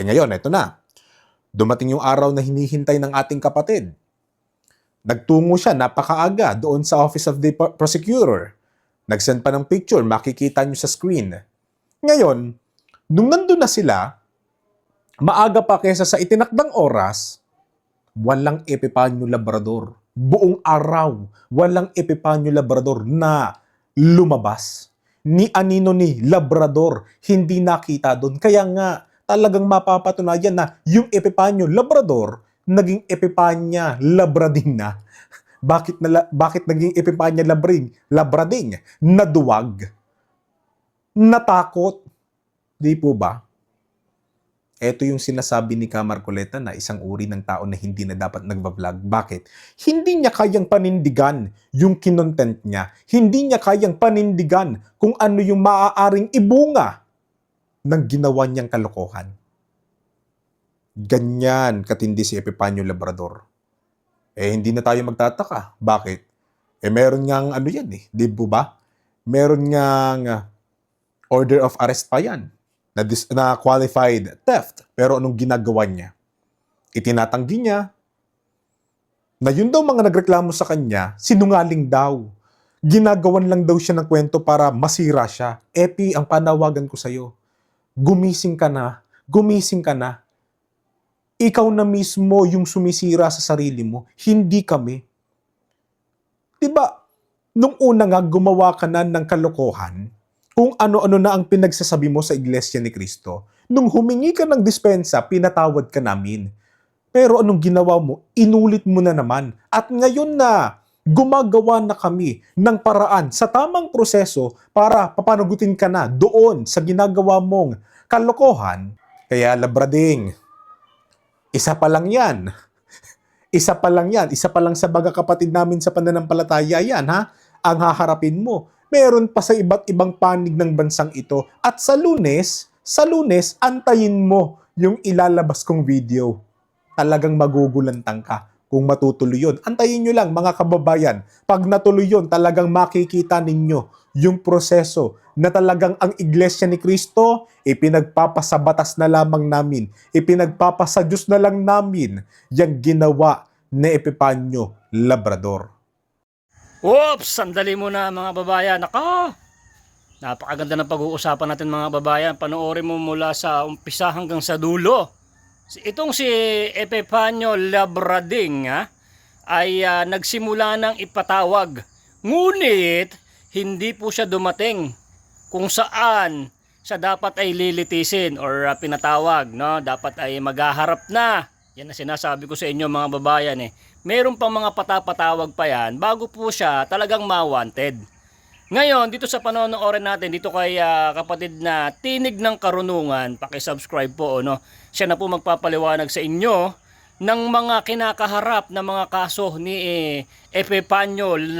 Eh ngayon, eto na. Dumating yung araw na hinihintay ng ating kapatid. Nagtungo siya napakaaga doon sa Office of the Pro- Prosecutor. Nagsend pa ng picture, makikita nyo sa screen. Ngayon, nung nandun na sila, maaga pa kesa sa itinakdang oras, walang Epipanyo Labrador. Buong araw, walang Epipanyo Labrador na lumabas. Ni Anino ni Labrador, hindi nakita doon. Kaya nga, talagang mapapatunayan na yung Epipanyo Labrador, naging Epipanya Labrading na. Bakit, na, bakit naging Epipanya Labring, Labrading? Naduwag. Natakot. Di po ba? Ito yung sinasabi ni Kamar Coleta na isang uri ng tao na hindi na dapat nagbablog. Bakit? Hindi niya kayang panindigan yung kinontent niya. Hindi niya kayang panindigan kung ano yung maaaring ibunga ng ginawa niyang kalokohan. Ganyan katindi si Epipanyo Labrador. Eh, hindi na tayo magtataka. Bakit? Eh, meron ngang ano yan eh. Di ba? Meron ngang ah, order of arrest pa yan na, dis- na qualified theft. Pero anong ginagawa niya? Itinatanggi niya na yun daw mga nagreklamo sa kanya, sinungaling daw. Ginagawan lang daw siya ng kwento para masira siya. Epi, ang panawagan ko sa'yo, gumising ka na, gumising ka na. Ikaw na mismo yung sumisira sa sarili mo, hindi kami. 'Di ba? Nung una nga gumawa ka na ng kalokohan, kung ano-ano na ang pinagsasabi mo sa Iglesia ni Kristo, nung humingi ka ng dispensa, pinatawad ka namin. Pero anong ginawa mo? Inulit mo na naman. At ngayon na gumagawa na kami ng paraan sa tamang proseso para papanagutin ka na doon sa ginagawa mong kalokohan. Kaya labrading, isa pa lang yan. Isa pa lang yan. Isa pa lang sa baga kapatid namin sa pananampalataya yan, ha? Ang haharapin mo. Meron pa sa iba't ibang panig ng bansang ito. At sa lunes, sa lunes, antayin mo yung ilalabas kong video. Talagang magugulantang ka kung matutuloy yun. Antayin nyo lang mga kababayan. Pag natuloy yun, talagang makikita ninyo yung proseso na talagang ang Iglesia ni Kristo, ipinagpapasabatas na lamang namin, ipinagpapasa Diyos na lang namin yung ginawa ni Epipanyo Labrador. Oops! Sandali muna mga babayan. Nako! Napakaganda ng pag-uusapan natin mga babayan. Panoorin mo mula sa umpisa hanggang sa dulo. Itong si Epifanio Labrading ha, ay ah, nagsimula ng ipatawag. Ngunit hindi po siya dumating kung saan siya dapat ay lilitisin or ah, pinatawag. No? Dapat ay maghaharap na. Yan ang sinasabi ko sa inyo mga babayan eh. Meron pang mga patapatawag pa yan bago po siya talagang ma-wanted. Ngayon, dito sa panonoorin natin, dito kay ah, kapatid na Tinig ng Karunungan, paki-subscribe po, ano, siya na po magpapaliwanag sa inyo ng mga kinakaharap na mga kaso ni eh,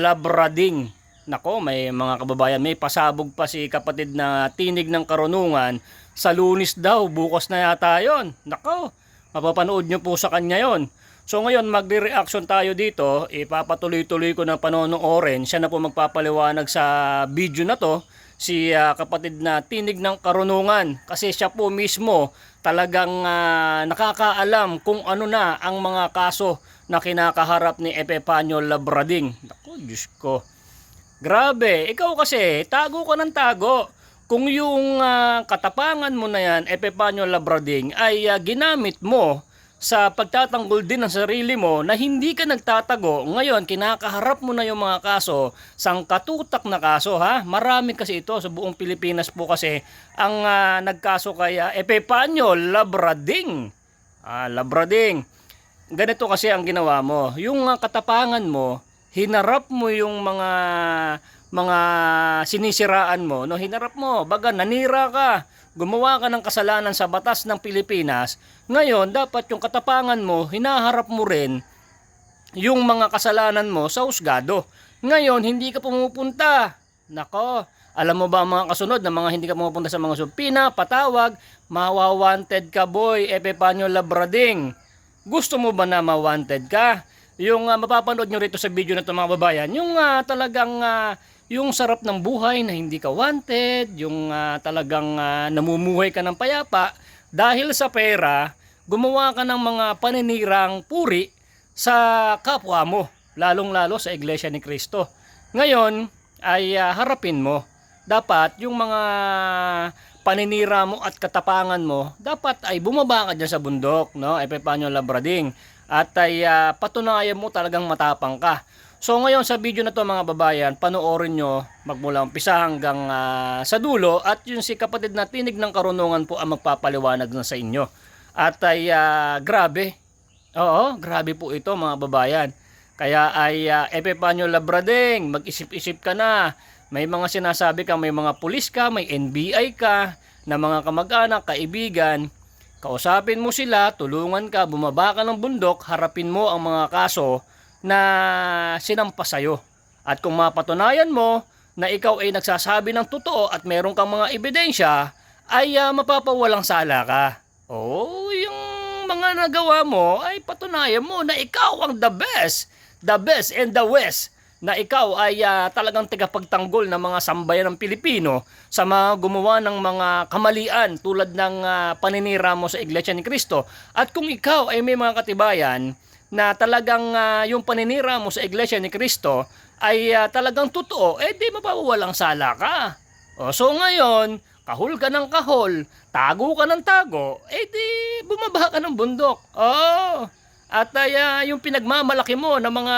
Labrading. Nako, may mga kababayan, may pasabog pa si kapatid na Tinig ng Karunungan sa lunis daw, bukas na yata yon. Nako, mapapanood nyo po sa kanya yon. So ngayon magre-reaction tayo dito, ipapatuloy-tuloy ko ng panonoorin. Siya na po magpapaliwanag sa video na to si ah, kapatid na tinig ng karunungan kasi siya po mismo talagang ah, nakakaalam kung ano na ang mga kaso na kinakaharap ni Epifanio Labrading. Naku, Diyos ko. Grabe, ikaw kasi, tago ka ng tago. Kung yung ah, katapangan mo na yan, Epifanio Labrading, ay ah, ginamit mo sa pagtatanggol din ng sarili mo na hindi ka nagtatago, ngayon kinakaharap mo na yung mga kaso, sangkatutak na kaso ha. Marami kasi ito sa buong Pilipinas po kasi ang ah, nagkaso kay uh, Epifanio Labrading. Ah, Labrading. Ganito kasi ang ginawa mo. Yung ah, katapangan mo, hinarap mo yung mga mga sinisiraan mo, no? Hinarap mo, baga nanira ka gumawa ka ng kasalanan sa batas ng Pilipinas, ngayon dapat yung katapangan mo, hinaharap mo rin yung mga kasalanan mo sa husgado. Ngayon, hindi ka pumupunta. Nako, alam mo ba ang mga kasunod na mga hindi ka pumupunta sa mga supina, patawag, mawawanted ka boy, Epipanyo Labrading. Gusto mo ba na mawanted ka? Yung uh, mapapanood nyo rito sa video na ito mga babayan, yung ah, talagang ah, yung sarap ng buhay na hindi ka wanted, yung ah, talagang ah, namumuhay ka ng payapa, dahil sa pera, gumawa ka ng mga paninirang puri sa kapwa mo, lalong-lalo sa Iglesia ni Cristo. Ngayon ay ah, harapin mo. Dapat yung mga paninira mo at katapangan mo, dapat ay bumaba ka dyan sa bundok, no? Epipanyo Labrading. At ay ah, patunayan mo talagang matapang ka. So ngayon sa video na to mga babayan, panoorin nyo magmula umpisa hanggang ah, sa dulo at yung si kapatid na tinig ng karunungan po ang magpapaliwanag na sa inyo. At ay ah, grabe, Oo, grabe po ito mga babayan. Kaya ay uh, Epipanyo Labrading, mag-isip-isip ka na. May mga sinasabi ka, may mga pulis ka, may NBI ka, na mga kamag-anak, kaibigan. Kausapin mo sila, tulungan ka, bumaba ka ng bundok, harapin mo ang mga kaso na sinampa sa'yo. At kung mapatunayan mo na ikaw ay nagsasabi ng totoo at meron kang mga ebidensya, ay uh, mapapawalang sala ka. Oo, yung mga nagawa mo ay patunayan mo na ikaw ang the best, the best and the west na ikaw ay ah, talagang tagapagtanggol ng mga sambayan ng Pilipino sa mga gumawa ng mga kamalian tulad ng ah, paninira mo sa Iglesia ni Cristo. At kung ikaw ay may mga katibayan na talagang ah, yung paninira mo sa Iglesia ni Cristo ay ah, talagang totoo, eh di mapawawalang sala ka. O, so ngayon, kahol ka ng kahol, tago ka ng tago, eh di bumaba ka ng bundok. Oo. At ah, yung pinagmamalaki mo ng mga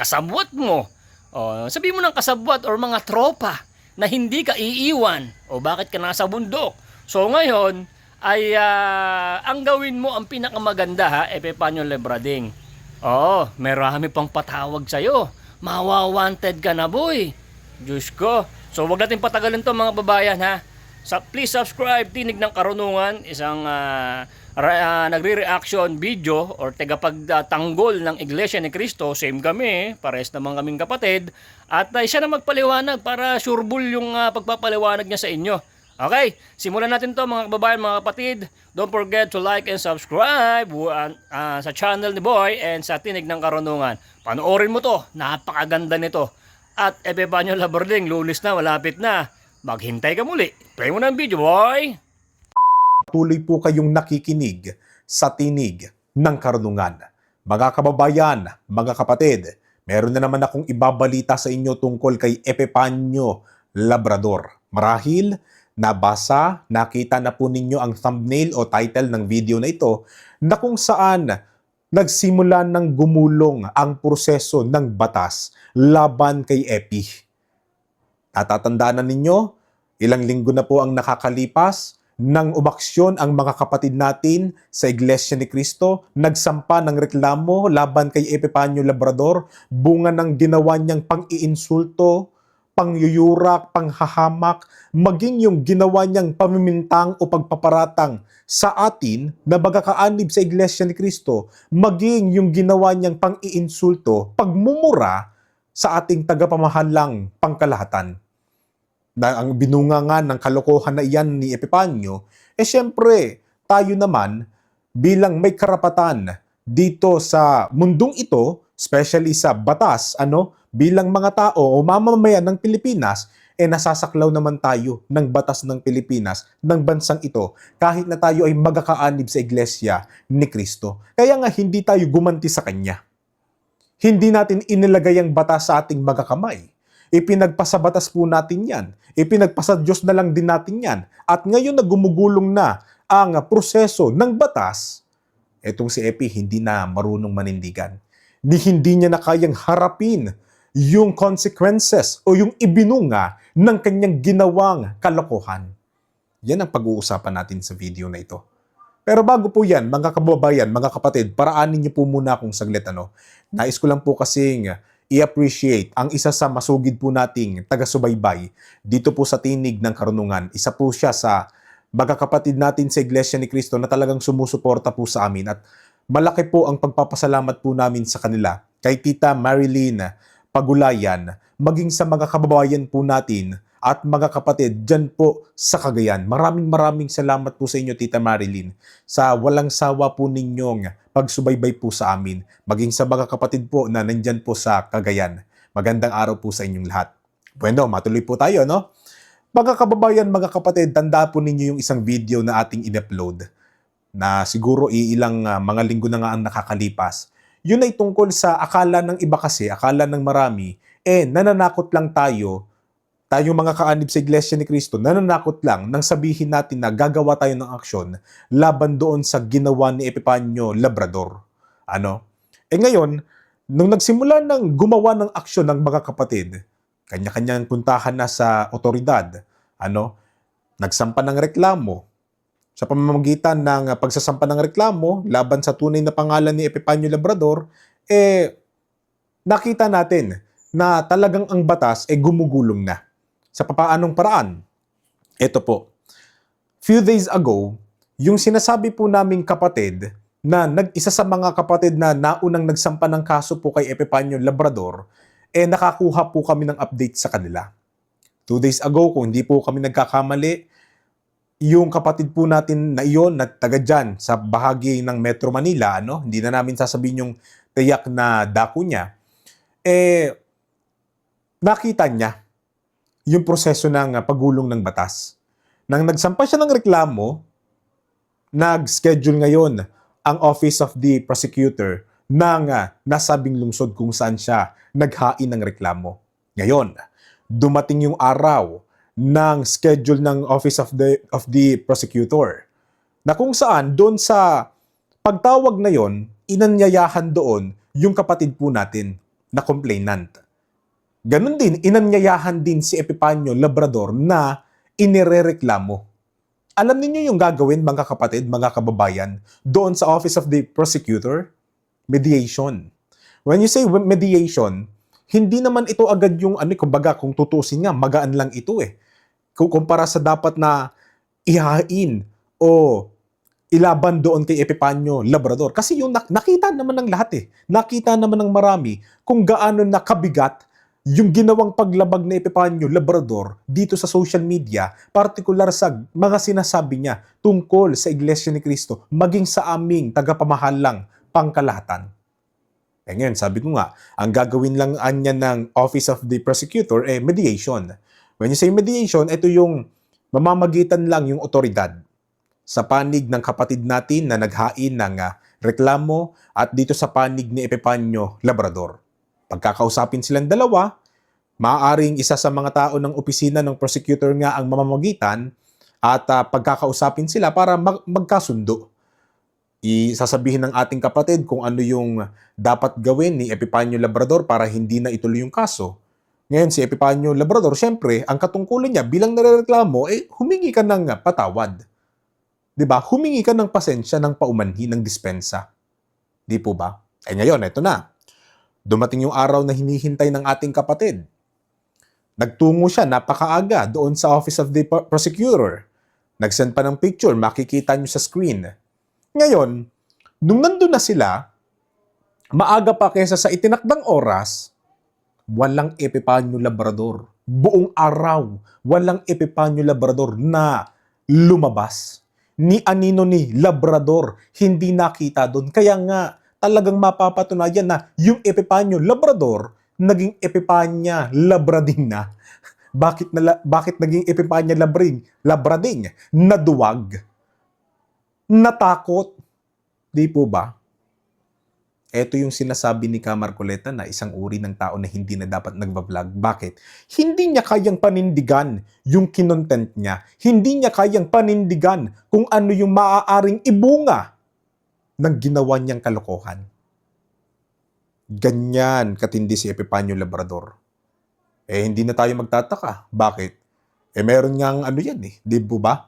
kasabwat mo, o, sabi mo ng kasabwat or mga tropa na hindi ka iiwan o bakit ka nasa bundok. So ngayon, ay ah, ang gawin mo ang pinakamaganda ha, Epipanyo Lebrading. Oo, marami pang patawag sa'yo. Mawawanted ka na boy. Diyos ko. So wag natin patagalin to mga babayan ha. Sa, please subscribe Tinig ng Karunungan, isang ah, ra- ah, nagre-reaction video or tagapagtanggol ng Iglesia ni Cristo. Same kami, pares naman kaming kapatid. At ah, siya na magpaliwanag para sureball yung ah, pagpapaliwanag niya sa inyo. Okay, simulan natin to mga kababayan, mga kapatid. Don't forget to like and subscribe uh, sa channel ni Boy and sa Tinig ng Karunungan. Panoorin mo to, napakaganda nito. At Epipanyo Labording, lulis na, malapit na. Maghintay ka muli. Play mo ang video, boy! Patuloy po kayong nakikinig sa tinig ng karunungan. Mga kababayan, mga kapatid, meron na naman akong ibabalita sa inyo tungkol kay Epipanyo Labrador. Marahil, nabasa, nakita na po ninyo ang thumbnail o title ng video na ito na kung saan nagsimula ng gumulong ang proseso ng batas laban kay Epi. Natatandaan na ninyo, ilang linggo na po ang nakakalipas nang umaksyon ang mga kapatid natin sa Iglesia ni Cristo, nagsampa ng reklamo laban kay Epipanyo Labrador, bunga ng ginawa niyang pang-iinsulto, pangyuyurak, panghahamak, maging yung ginawa niyang pamimintang o pagpaparatang sa atin na magkakaanib sa Iglesia ni Cristo, maging yung ginawa niyang pang-iinsulto, pagmumura sa ating tagapamahalang pangkalahatan. Na ang binungangan ng kalokohan na iyan ni Epipanyo, eh syempre, tayo naman bilang may karapatan dito sa mundong ito, especially sa batas, ano, bilang mga tao o mamamayan ng Pilipinas, eh nasasaklaw naman tayo ng batas ng Pilipinas, ng bansang ito, kahit na tayo ay magkakaanib sa iglesia ni Kristo. Kaya nga hindi tayo gumanti sa Kanya. Hindi natin inilagay ang batas sa ating magakamay. Ipinagpasabatas po natin yan. Ipinagpasa Diyos na lang din natin yan. At ngayon na gumugulong na ang proseso ng batas, etong si Epi hindi na marunong manindigan. Ni hindi niya na kayang harapin yung consequences o yung ibinunga ng kanyang ginawang kalokohan. Yan ang pag-uusapan natin sa video na ito. Pero bago po yan, mga kababayan, mga kapatid, paraanin niyo po muna akong saglit. Ano? Nais ko lang po kasing i-appreciate ang isa sa masugid po nating taga-subaybay dito po sa Tinig ng Karunungan. Isa po siya sa mga kapatid natin sa Iglesia ni Cristo na talagang sumusuporta po sa amin at malaki po ang pagpapasalamat po namin sa kanila. Kay Tita Marilyn Pagulayan, maging sa mga kababayan po natin at mga kapatid dyan po sa Cagayan. Maraming maraming salamat po sa inyo, Tita Marilyn, sa walang sawa po ninyong pagsubaybay po sa amin, maging sa mga kapatid po na nandyan po sa Cagayan. Magandang araw po sa inyong lahat. Bueno, matuloy po tayo, no? Mga kababayan, mga kapatid, tanda po ninyo yung isang video na ating in-upload na siguro iilang ah, mga linggo na nga ang nakakalipas. Yun ay tungkol sa akala ng iba kasi, akala ng marami, eh nananakot lang tayo, tayo mga kaanib sa Iglesia ni Cristo, nananakot lang nang sabihin natin na gagawa tayo ng aksyon laban doon sa ginawa ni Epipanyo Labrador. Ano? Eh ngayon, nung nagsimula ng gumawa ng aksyon ng mga kapatid, kanya-kanyang puntahan na sa otoridad, ano, nagsampa ng reklamo, sa pamamagitan ng pagsasampa ng reklamo laban sa tunay na pangalan ni Epipanyo Labrador, eh, nakita natin na talagang ang batas eh gumugulong na. Sa papaanong paraan? Ito po. Few days ago, yung sinasabi po naming kapatid na nag-isa sa mga kapatid na naunang nagsampa ng kaso po kay Epipanyo Labrador, eh nakakuha po kami ng update sa kanila. Two days ago, kung hindi po kami nagkakamali, yung kapatid po natin na iyon na taga dyan sa bahagi ng Metro Manila, ano, hindi na namin sasabihin yung tiyak na dako niya, eh, nakita niya yung proseso ng pagulong ng batas. Nang nagsampa siya ng reklamo, nag-schedule ngayon ang Office of the Prosecutor ng uh, nasabing lungsod kung saan siya naghain ng reklamo. Ngayon, dumating yung araw ng schedule ng Office of the of the Prosecutor na kung saan doon sa pagtawag na yon inanyayahan doon yung kapatid po natin na complainant. Ganon din, inanyayahan din si Epipanyo Labrador na inirereklamo. Alam niyo yung gagawin mga kapatid, mga kababayan, doon sa Office of the Prosecutor? Mediation. When you say mediation, hindi naman ito agad yung ano, kumbaga kung tutusin nga, magaan lang ito eh. Kumpara sa dapat na ihain o ilaban doon kay Epipanyo Labrador. Kasi yung nak- nakita naman ng lahat eh. Nakita naman ng marami kung gaano nakabigat yung ginawang paglabag ni Epipanyo Labrador dito sa social media, partikular sa mga sinasabi niya tungkol sa Iglesia ni Cristo, maging sa aming tagapamahalang pangkalahatan. Eh ngayon, sabi ko nga, ang gagawin lang anya ng Office of the Prosecutor eh mediation. When you say mediation, ito yung mamamagitan lang yung otoridad sa panig ng kapatid natin na naghain ng ah, reklamo at dito sa panig ni Epipanyo Labrador. Pagkakausapin silang dalawa, maaaring isa sa mga tao ng opisina ng prosecutor nga ang mamamagitan at ah, pagkakausapin sila para mag- magkasundo. Isasabihin ng ating kapatid kung ano yung dapat gawin ni Epipanyo Labrador para hindi na ituloy yung kaso. Ngayon, si Epipanyo Labrador, syempre, ang katungkulan niya bilang narereklamo, eh, humingi ka ng patawad. ba? Humingi ka ng pasensya ng paumanhin ng dispensa. Di po ba? Eh ngayon, eto na. Dumating yung araw na hinihintay ng ating kapatid. Nagtungo siya napakaaga doon sa Office of the Pro- Prosecutor. Nagsend pa ng picture, makikita nyo sa screen. Ngayon, nung nandun na sila, maaga pa kesa sa itinakdang oras, walang Epipanyo Labrador. Buong araw, walang Epipanyo Labrador na lumabas. Ni Anino ni Labrador, hindi nakita doon. Kaya nga, talagang mapapatunayan na yung Epipanyo Labrador, naging Epipanya Labrading na. Bakit, na, bakit naging Epipanya Labring, Labrading? Naduwag. Natakot. Di po ba? Ito yung sinasabi ni Kamar Coleta na isang uri ng tao na hindi na dapat nagbablog. Bakit? Hindi niya kayang panindigan yung kinontent niya. Hindi niya kayang panindigan kung ano yung maaaring ibunga ng ginawa niyang kalokohan. Ganyan katindi si Epipanyo Labrador. Eh, hindi na tayo magtataka. Bakit? Eh, meron ngang ano yan eh. Di ba?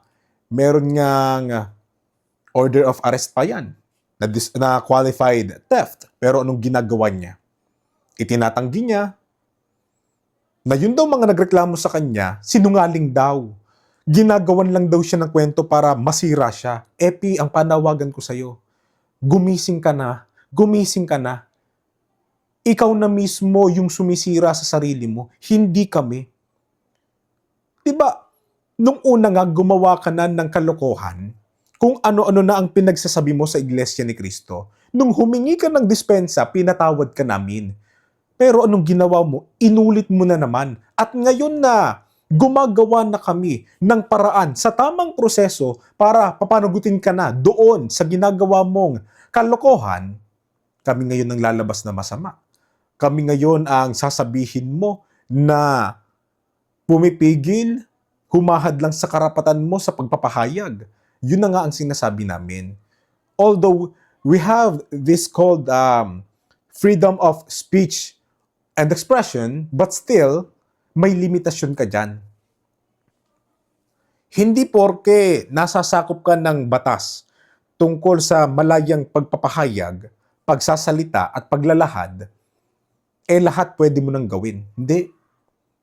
Meron ngang ah, order of arrest pa yan na, dis- na qualified theft. Pero anong ginagawa niya? Itinatanggi niya na yun daw mga nagreklamo sa kanya, sinungaling daw. Ginagawan lang daw siya ng kwento para masira siya. Epi, ang panawagan ko sa'yo, gumising ka na, gumising ka na. Ikaw na mismo yung sumisira sa sarili mo, hindi kami. Diba, nung una nga gumawa ka na ng kalokohan, kung ano-ano na ang pinagsasabi mo sa Iglesia ni Cristo, nung humingi ka ng dispensa, pinatawad ka namin. Pero anong ginawa mo? Inulit mo na naman. At ngayon na Gumagawa na kami ng paraan sa tamang proseso para papanagutin ka na doon sa ginagawa mong kalokohan. Kami ngayon ang lalabas na masama. Kami ngayon ang sasabihin mo na pumipigil, humahad lang sa karapatan mo sa pagpapahayag. Yun na nga ang sinasabi namin. Although we have this called um, freedom of speech and expression, but still, may limitasyon ka dyan. Hindi porke nasasakop ka ng batas tungkol sa malayang pagpapahayag, pagsasalita at paglalahad, eh lahat pwede mo nang gawin. Hindi.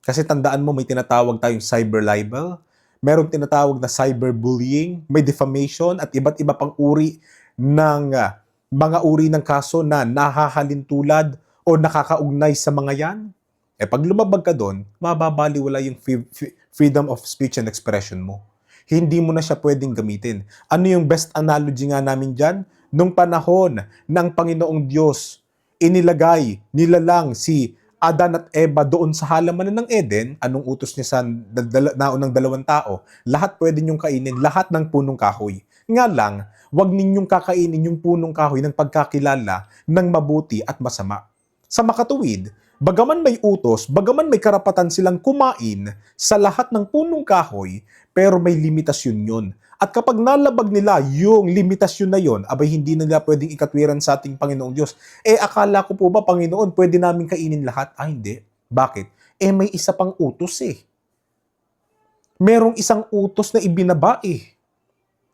Kasi tandaan mo, may tinatawag tayong cyber libel, meron tinatawag na cyberbullying, may defamation at iba't iba pang uri ng ah, mga uri ng kaso na nahahalin tulad o nakakaugnay sa mga yan. Eh pag lumabag ka doon, mababaliwala yung freedom of speech and expression mo. Hindi mo na siya pwedeng gamitin. Ano yung best analogy nga namin dyan? Nung panahon ng Panginoong Diyos, inilagay, nilalang si Adan at Eva doon sa halamanan ng Eden, anong utos niya sa naunang dalawang tao? Lahat pwede niyong kainin, lahat ng punong kahoy. Nga lang, wag ninyong kakainin yung punong kahoy ng pagkakilala ng mabuti at masama. Sa makatuwid, bagaman may utos, bagaman may karapatan silang kumain sa lahat ng punong kahoy, pero may limitasyon yun. At kapag nalabag nila yung limitasyon na yon, abay hindi na nila pwedeng ikatwiran sa ating Panginoong Diyos. Eh akala ko po ba, Panginoon, pwede namin kainin lahat? Ah, hindi. Bakit? Eh may isa pang utos eh. Merong isang utos na ibinaba eh.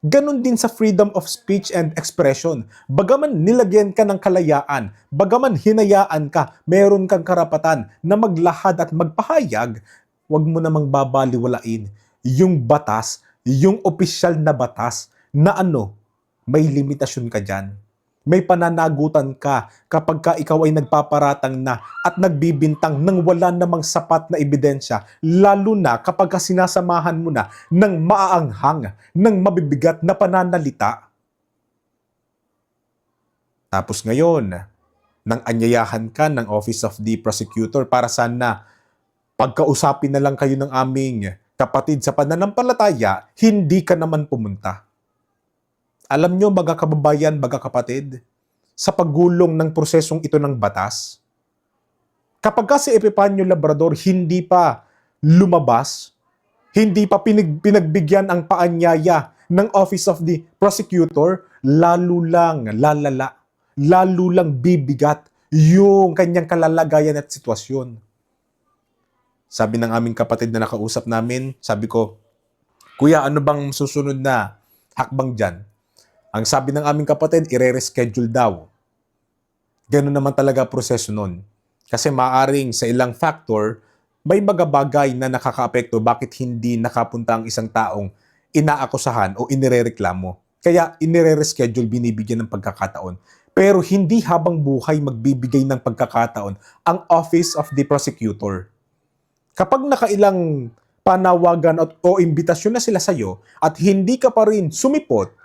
Ganon din sa freedom of speech and expression. Bagaman nilagyan ka ng kalayaan, bagaman hinayaan ka, meron kang karapatan na maglahad at magpahayag, wag mo namang babaliwalain yung batas, yung opisyal na batas na ano, may limitasyon ka dyan. May pananagutan ka kapag ka ikaw ay nagpaparatang na at nagbibintang ng wala namang sapat na ebidensya, lalo na kapag ka sinasamahan mo na ng maaanghang, ng mabibigat na pananalita. Tapos ngayon, nang anyayahan ka ng Office of the Prosecutor para sana pagkausapin na lang kayo ng aming kapatid sa pananampalataya, hindi ka naman pumunta. Alam nyo, mga kababayan, mga kapatid, sa paggulong ng prosesong ito ng batas, kapag ka si Epipanyo Labrador hindi pa lumabas, hindi pa pinag- pinagbigyan ang paanyaya ng Office of the Prosecutor, lalo lang lalala, lalo lang bibigat yung kanyang kalalagayan at sitwasyon. Sabi ng aming kapatid na nakausap namin, sabi ko, Kuya, ano bang susunod na hakbang dyan? Ang sabi ng aming kapatid, ire-reschedule daw. Ganun naman talaga proseso nun. Kasi maaring sa ilang factor, may mga bagay na nakakaapekto bakit hindi nakapunta ang isang taong inaakusahan o inirereklamo. Kaya inire-reschedule, binibigyan ng pagkakataon. Pero hindi habang buhay magbibigay ng pagkakataon ang Office of the Prosecutor. Kapag nakailang panawagan at, o imbitasyon na sila sa'yo at hindi ka pa rin sumipot,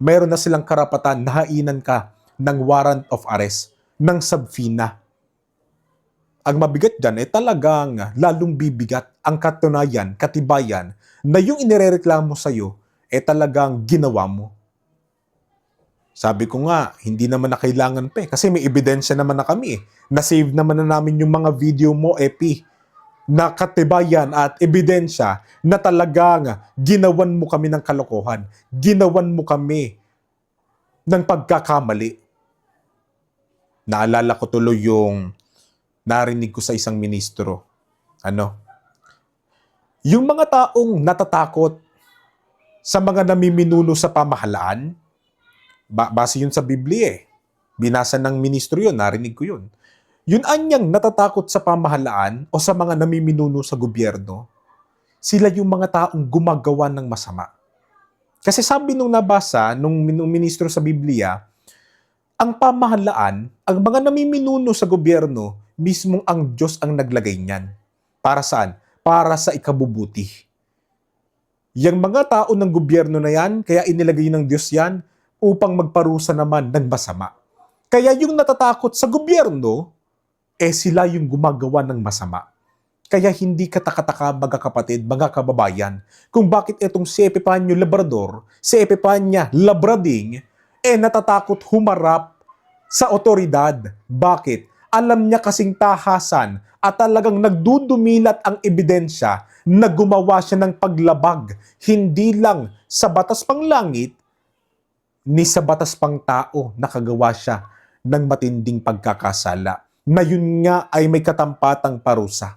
mayroon na silang karapatan na hainan ka ng warrant of arrest, ng subpoena. Ang mabigat dyan ay talagang lalong bibigat ang katunayan, katibayan na yung inirereklamo sa'yo ay talagang ginawa mo. Sabi ko nga, hindi naman na kailangan pa eh, kasi may ebidensya naman na kami eh. Na-save naman na namin yung mga video mo, Epi, na katibayan at ebidensya na talagang ginawan mo kami ng kalokohan. Ginawan mo kami ng pagkakamali. Naalala ko tuloy yung narinig ko sa isang ministro. Ano? Yung mga taong natatakot sa mga namiminuno sa pamahalaan, ba- base yun sa Biblia eh. Binasa ng ministro yun, narinig ko yun. Yun anyang natatakot sa pamahalaan o sa mga namiminuno sa gobyerno, sila yung mga taong gumagawa ng masama. Kasi sabi nung nabasa nung, nung ministro sa Biblia, ang pamahalaan, ang mga namiminuno sa gobyerno, mismong ang Diyos ang naglagay niyan. Para saan? Para sa ikabubuti. Yang mga tao ng gobyerno na yan, kaya inilagay ng Diyos yan upang magparusa naman ng masama. Kaya yung natatakot sa gobyerno, eh sila yung gumagawa ng masama. Kaya hindi katakataka mga kapatid, mga kababayan, kung bakit itong si Epipanyo Labrador, si Epipanya Labrading, eh natatakot humarap sa otoridad. Bakit? Alam niya kasing tahasan at talagang nagdudumilat ang ebidensya na gumawa siya ng paglabag, hindi lang sa batas panglangit, ni sa batas pang tao nakagawa siya ng matinding pagkakasala na yun nga ay may katampatang parusa.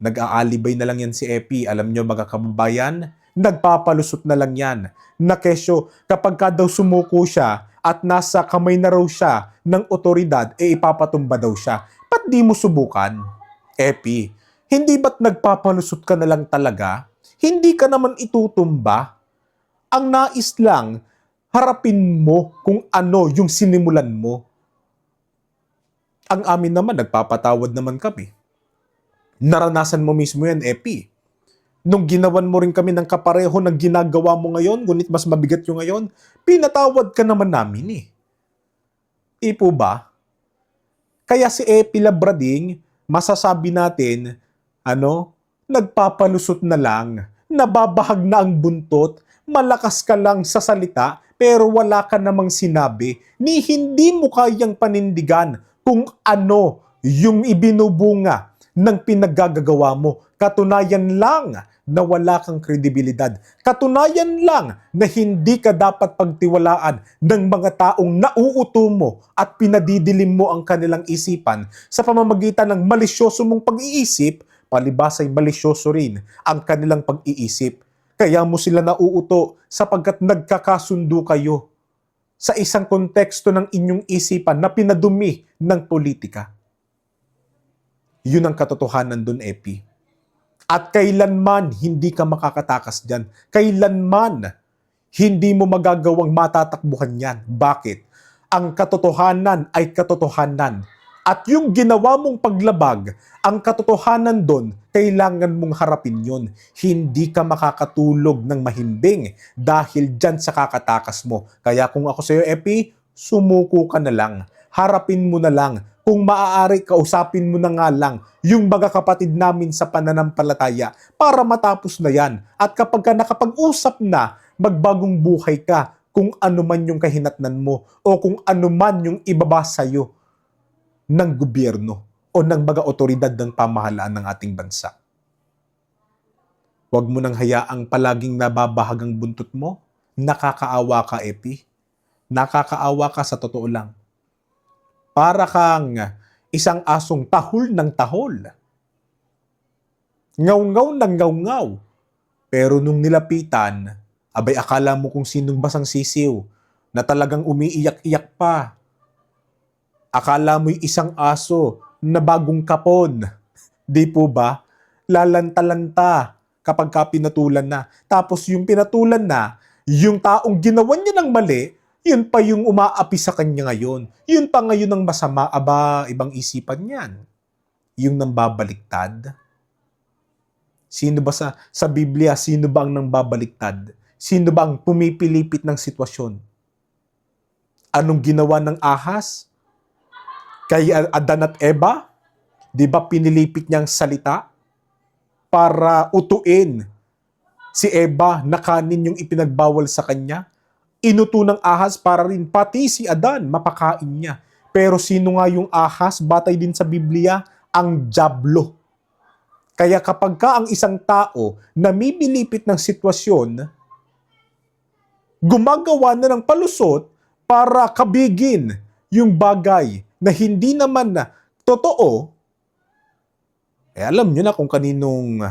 Nag-aalibay na lang yan si Epi. Alam nyo mga kababayan, nagpapalusot na lang yan. Na kesyo, kapag ka daw sumuko siya at nasa kamay na raw siya ng otoridad, e ipapatumba daw siya. Ba't di mo subukan? Epi, hindi ba't nagpapalusot ka na lang talaga? Hindi ka naman itutumba? Ang nais lang, harapin mo kung ano yung sinimulan mo. Ang amin naman, nagpapatawad naman kami. Naranasan mo mismo yan, Epi. Nung ginawan mo rin kami ng kapareho ng ginagawa mo ngayon, ngunit mas mabigat yung ngayon, pinatawad ka naman namin eh. Ipo ba? Kaya si Epi Labrading, masasabi natin, ano, nagpapalusot na lang, nababahag na ang buntot, malakas ka lang sa salita, pero wala ka namang sinabi, ni hindi mo kayang panindigan kung ano yung ibinubunga ng pinaggagawa mo. Katunayan lang na wala kang kredibilidad. Katunayan lang na hindi ka dapat pagtiwalaan ng mga taong nauuto mo at pinadidilim mo ang kanilang isipan sa pamamagitan ng malisyoso mong pag-iisip, palibas ay malisyoso rin ang kanilang pag-iisip. Kaya mo sila nauuto sapagkat nagkakasundo kayo sa isang konteksto ng inyong isipan na pinadumi ng politika. Yun ang katotohanan dun, Epi. At kailanman hindi ka makakatakas dyan. Kailanman hindi mo magagawang matatakbuhan yan. Bakit? Ang katotohanan ay katotohanan. At yung ginawa mong paglabag, ang katotohanan doon, kailangan mong harapin yon. Hindi ka makakatulog ng mahimbing dahil dyan sa kakatakas mo. Kaya kung ako sa'yo, Epi, sumuko ka na lang. Harapin mo na lang. Kung maaari, kausapin mo na nga lang yung mga kapatid namin sa pananampalataya para matapos na yan. At kapag ka nakapag-usap na, magbagong buhay ka kung ano man yung kahinatnan mo o kung ano man yung ibaba sa'yo ng gobyerno o ng mga otoridad ng pamahalaan ng ating bansa. Huwag mo nang hayaang palaging nababahag ang buntot mo. Nakakaawa ka, Epi. Nakakaawa ka sa totoo lang. Para kang isang asong tahol ng tahol. Ngaw-ngaw ng ngaw-ngaw. Pero nung nilapitan, abay akala mo kung sinong basang sisiw na talagang umiiyak-iyak pa. Akala mo'y isang aso na bagong kapon. Di po ba? Lalanta-lanta kapag ka pinatulan na. Tapos yung pinatulan na, yung taong ginawa niya ng mali, yun pa yung umaapi sa kanya ngayon. Yun pa ngayon ang masama, aba, ibang isipan yan. Yung nang babaliktad. Sino ba sa, sa Biblia, sino ba ang nang babaliktad? Sino ba ang pumipilipit ng sitwasyon? Anong ginawa ng ahas? Kay Adan at Eva? Di ba pinilipit niyang salita? Para utuin si Eva na kanin yung ipinagbawal sa kanya? Inuto ng ahas para rin pati si Adan mapakain niya. Pero sino nga yung ahas? Batay din sa Biblia, ang Diablo. Kaya kapag ka ang isang tao namimilipit ng sitwasyon, gumagawa na ng palusot para kabigin yung bagay na hindi naman na totoo, eh alam nyo na kung kaninong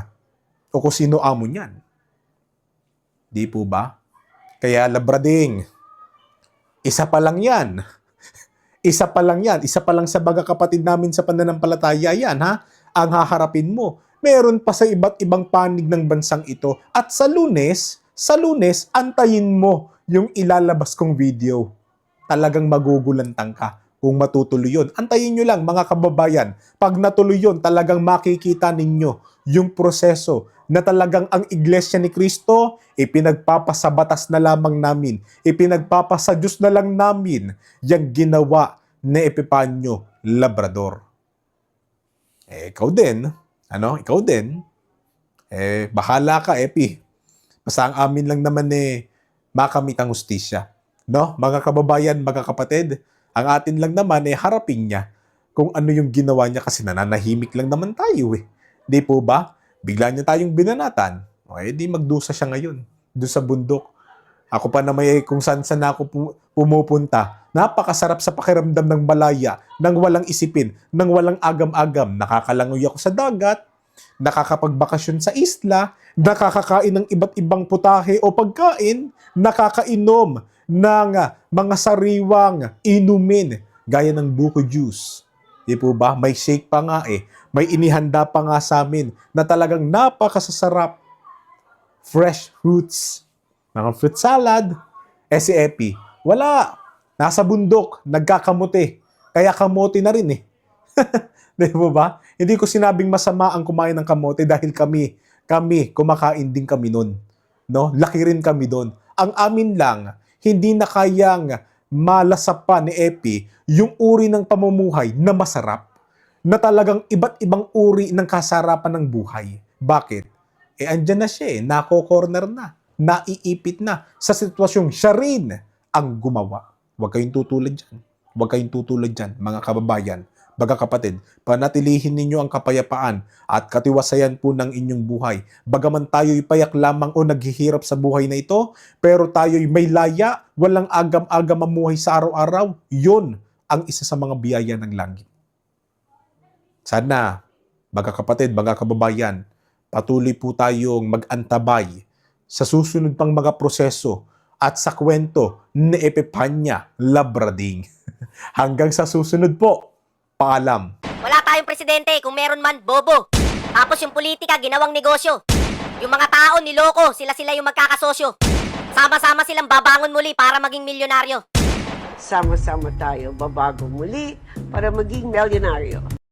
o kung sino amo niyan. Di po ba? Kaya labrading, isa pa lang yan. Isa pa lang yan. Isa pa lang sa baga kapatid namin sa pananampalataya yan, ha? Ang haharapin mo. Meron pa sa iba't ibang panig ng bansang ito. At sa lunes, sa lunes, antayin mo yung ilalabas kong video. Talagang magugulantang ka kung matutuloy yun. Antayin nyo lang mga kababayan. Pag natuloy yun, talagang makikita ninyo yung proseso na talagang ang iglesia ni Kristo, ipinagpapasabatas na lamang namin, ipinagpapasa Diyos na lang namin yung ginawa ni Epipanyo Labrador. Eh, ikaw din, ano, ikaw din, eh, bahala ka, Epi. Basta ang amin lang naman eh, makamit ang hustisya. No? Mga kababayan, mga kapatid, ang atin lang naman eh, harapin niya kung ano yung ginawa niya kasi nananahimik lang naman tayo eh. Di po ba? Bigla niya tayong binanatan. O eh, di magdusa siya ngayon. Doon sa bundok. Ako pa na may kung saan saan ako pu- pumupunta. Napakasarap sa pakiramdam ng malaya, nang walang isipin, nang walang agam-agam. Nakakalangoy ako sa dagat, nakakapagbakasyon sa isla, nakakakain ng iba't ibang putahe o pagkain, nakakainom ng ah, mga sariwang inumin gaya ng buko juice. Di po ba? May shake pa nga eh. May inihanda pa nga sa amin na talagang napakasasarap. Fresh fruits. Mga fruit salad. Eh si Epi, wala. Nasa bundok, nagkakamote. Kaya kamote na rin eh. Di po ba? Hindi ko sinabing masama ang kumain ng kamote dahil kami, kami, kumakain din kami nun. No? Laki rin kami doon. Ang amin lang, hindi na kayang malasapan ni Epi yung uri ng pamumuhay na masarap na talagang iba't ibang uri ng kasarapan ng buhay. Bakit? Eh, andyan na siya eh. Nako-corner na. Naiipit na sa sitwasyong siya rin ang gumawa. Huwag kayong tutulad dyan. Huwag kayong tutulad dyan, mga kababayan. Baga kapatid, panatilihin ninyo ang kapayapaan at katiwasayan po ng inyong buhay. Bagaman tayo'y payak lamang o naghihirap sa buhay na ito, pero tayo'y may laya, walang agam-agam mamuhay sa araw-araw. Yun ang isa sa mga biyaya ng langit. Sana, mga kapatid, mga kababayan, patuloy po tayong mag-antabay sa susunod pang mga proseso at sa kwento ni Epipanya Labrading. Hanggang sa susunod po, paalam. Wala tayong presidente, kung meron man, bobo. Tapos yung politika, ginawang negosyo. Yung mga tao, niloko, sila-sila yung magkakasosyo. Sama-sama silang babangon muli para maging milyonaryo. Sama-sama tayo babago muli para maging milyonaryo.